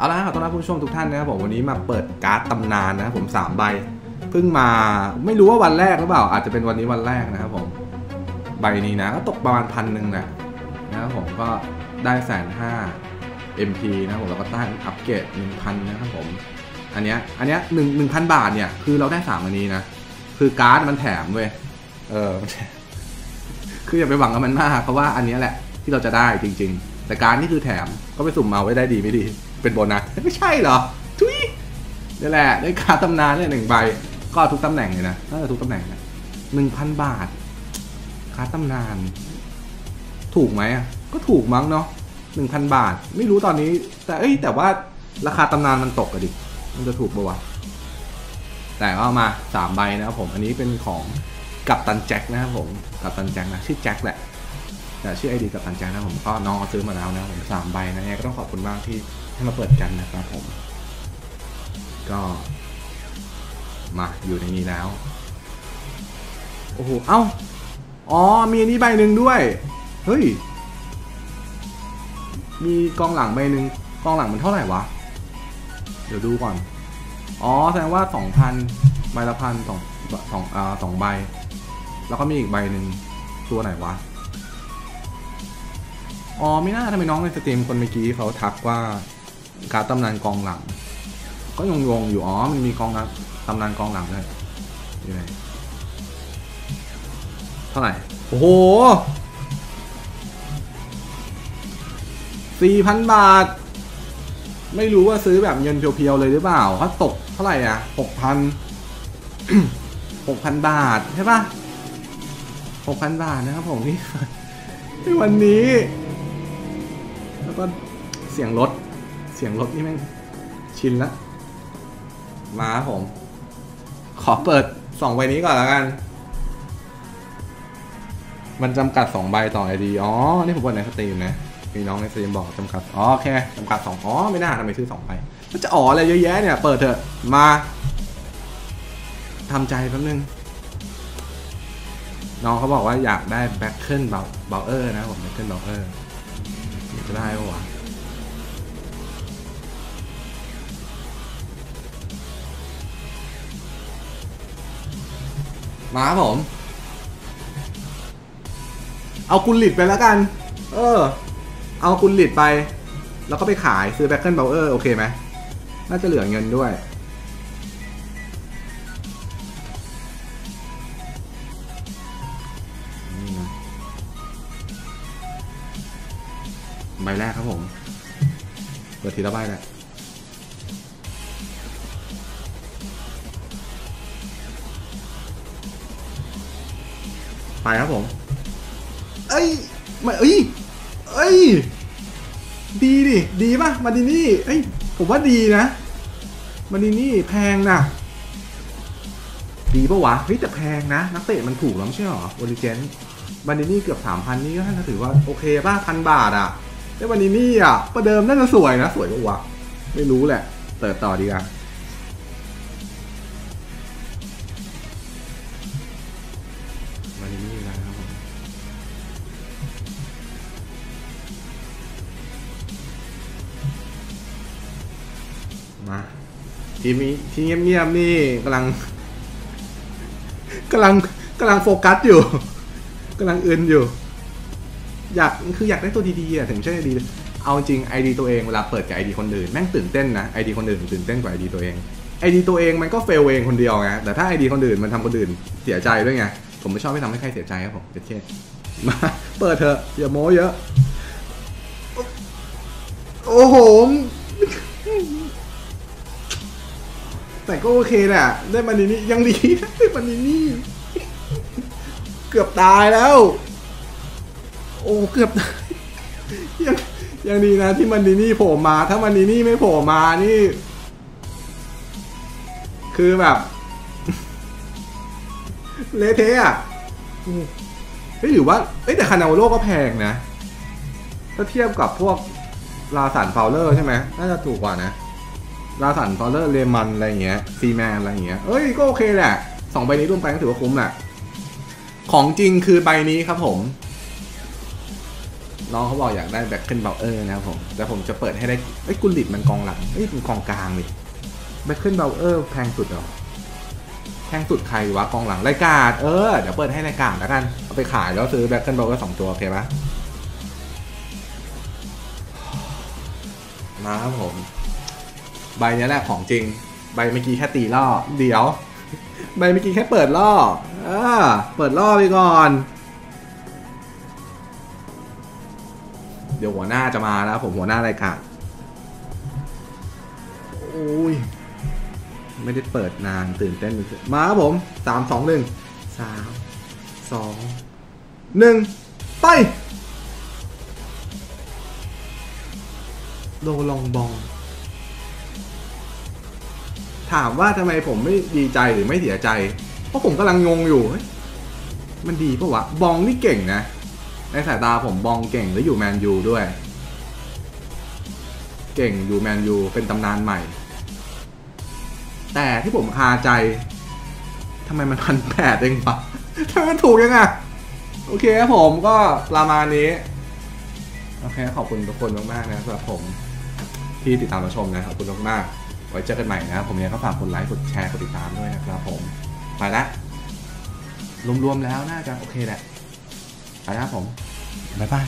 เอาละครับต้อนรับผู้ชมทุกท่านนะครับผมวันนี้มาเปิดการ์ดตำนานนะครับผมสามใบเพิ่งมาไม่รู้ว่าวันแรกหรือเปล่า อาจจะเป็นวันนี้วันแรกนะครับผมใบนี้นะก็ตกประมาณพันหนึ่งแหละนะครับผมก็ได้แสนห้า MP นะครับผมแล้วก็ตั้งอัปเกรดหนึ่งพันนะครับผมอันเนี้ยอันเนี้ยหนึ่งหนึ่งพันบาทเนี่ยคือเราได้สามอันนี้นะคือการ์ดมันแถมเว้ยเออคืออย่าไปหวังกับมันมากเพราะว่าอันเนี้ยแหละที่เราจะได้จริง ๆ แต่การ์ดนี่คือแถมก็ไปสุ่มมาไว้ได้ดีไม่ดี เป็นโบนัสไม่ใช่เหรอทุยนี่แหละได้การตำนานเนี่ยหนึ่งใบก็ทุกตำแหน่งเลยนะน่าจะทุกตำแหน่งนะหนึ่งพันบาทการตำนาน ถูกไหมอะก็ถูกมั้งเนาะหนึ่งพันบาท ไม่รู้ตอนนี้ แต่เอ้ยแต่ว่าราคาตำนานมันตกอะดิมันจะถูกปะวะแต่ก็ามาสามใบนะครับผมอันนี้เป็นของกัปตันแจ็คนะครับผมกัปตันแจ็คนะชื่อแจ็คแหละแต่ชื่อไอดีกัปตันแจ็คนะผมก็น้องซื้อมาแล้วนะผมสามใบนะเนี่ยก็ต้องขอบคุณมากที่ ให้มาเปิดกันนะครับผม ก็มาอยู่ในนี้แล้ว โอ้โห เอ้า อ๋อ มีอันนี้ใบหนึ่งด้วย เฮ้ย มีกองหลังใบหนึ่งกองหลังมันเท่าไหร่วะ เดี๋ยวดูก่อน อ๋อ แสดงว่าสองพันใบละพันสองสองอ่าสองใบ แล้วก็มีอีกใบหนึ่งตัวไหนวะ อ๋อ ไม่น่าทำไมน้องในสตรีมคนเมื่อกี้เขาทักว่า การตำนานกองหลัง ก็ยงยงอยู่อ๋อมันมีกองตำนานกองหลังด้วยอยู่ไหนเท่าไหร่ โอ้โหสี่พันบาท ไม่รู้ว่าซื้อแบบเงินเพียวๆเลยหรือเปล่าถ้าตกเท่าไหร่อะหกพันหกพันบาทใช่ปะหกพันบาทนะครับผมที่ที่วันนี้ แล้วก็เสียงรถ สียงรถนี่แม่งชินละ มาผม ขอเปิดสองใบนี้ก่อนแล้วกัน มันจำกัดสองใบต่อไอดีอ๋อ นี่ผมเปิดในสตรีมนะ มีน้องในสตรีมบอกจำกัด อ๋อโอเคจำกัดสองอ๋อ ไม่น่าทำไมซื้อสองใบมันจะอ๋ออะไรเยอะแยะเนี่ย เปิดเถอะ มาทำใจแป๊บนึง น้องเขาบอกว่าอยากได้แบ็คเคิลเบลเบลเออร์นะผมแบ็คเคิลเบลเออร์จะได้ปะวะ มาครับผม เอากุลลิดไปแล้วกัน เออ เอากุลลิดไป แล้วก็ไปขายซื้อแบ็คเกิลเบลเออร์โอเคไหมน่าจะเหลือเงินด้วย ใบแรกครับผม เปิดทีละใบแหละ ไปครับผม เอ้ยมาเอ้ย เอ้ย ดีดิ ดีป่ะ มาดินี่ เอ้ย ผมว่าดีนะ มาดินี่แพงนะดีปะวะ เฮ้ยแต่แพงนะ นักเตะมันถูกแล้วไม่ใช่หรอโอริเจนบันดินี่เกือบสามพันนี่ก็ถือว่าโอเคป่ะพันบาทอะได้บันดินี่อะ ประเดิมน่าจะสวยนะ สวยปะวะ ไม่รู้แหละเปิดต่อดีกว่า มาทีมนี้ที่เงียบๆนี่กำลังกำลังกำลังโฟกัสอยู่กำลังอื่นอยู่ อยากคืออยากได้ตัวดีๆอะถึงใช่ดีเอาจริงไอดีตัวเองเวลาเปิดกับไอดีคนอื่นแม่งตื่นเต้นนะไอดีคนอื่นตื่นเต้นกว่าไอดีตัวเองไอดีตัวเองมันก็เฟลเองคนเดียวไงแต่ถ้าไอดีคนอื่นมันทำคนอื่นเสียใจด้วยไงผมไม่ชอบให้ทำให้ใครเสียใจครับผมเจ็ดเคมาเปิดเถอะอย่าโม้เยอะ โอ้โห แต่ก็โอเคแหละได้มานีนี่ยังดีได้มานีนี่ เกือบตายแล้ว โอ้เกือบยังยังดีนะที่มันนีนี่โผล่มา ถ้ามันนีนี่ไม่โผล่มานี่ คือแบบเละเทะอะเฮ้ยหรือว่าเอ้ยแต่คานาโวโลก็แพงนะ ถ้าเทียบกับพวกลาสันฟาวเลอร์ใช่ไหมน่าจะถูกกว่านะ ลาสันฟอลเลอร์เลมันอะไรเงี้ยซีแมนอะไรเงี้ยเอ้ยก็โอเคแหละสองใบนี้รวมไปก็ถือว่าคุ้มแหละของจริงคือใบนี้ครับผมน้องเขาบอกอยากได้แบ็คเกิลเบลเออร์นะครับผม แต่ผมจะเปิดให้ได้เอ้ยกุลิตมันกองหลังเอ้ยมันกองกลางดิแบ็คเกิลเบลเออร์แพงสุดหรอแพงสุดใครวะกองหลังรายการเออ เดี๋ยวเปิดให้รายการแล้วกัน เอาไปขายแล้วซื้อแบ็คเกิลเบลเออร์สองตัว โอเคปะมาครับผม ใบเนี้ยแหละของจริง ใบเมื่อกี้แค่ตีล่อ เดี๋ยว ใบเมื่อกี้แค่เปิดล่อเออเปิดล่อไปก่อน เดี๋ยวหัวหน้าจะมาแล้วผมหัวหน้ารายการโอ้ย ไม่ได้เปิดนานตื่นเต้นเป็นพิเศษมาครับผมสามสองหนึ่งสามสองหนึ่งไปโลลองบอง ถามว่าทำไมผมไม่ดีใจหรือไม่เสียใจ เพราะผมกำลังงงอยู่ มันดีปะวะ บองนี่เก่งนะ ในสายตาผมบองเก่งแล้วอยู่แมนยูด้วย เก่งอยู่แมนยูเป็นตำนานใหม่ แต่ที่ผมคาใจทำไมมันพันแปดเองวะทำไมมันถูกยังอะโอเคครับผมก็ประมาณนี้ โอเค ขอบคุณทุกคนมากๆนะสำหรับผมที่ติดตามมาชมนะขอบคุณมากๆ ไว้เจอกันใหม่นะครับผมยังก็ฝากกดไลค์กดแชร์กดติดตามด้วยนะครับผมไปละรวมๆแล้วน่าจะโอเคแหละไปละผมบ๊ายบาย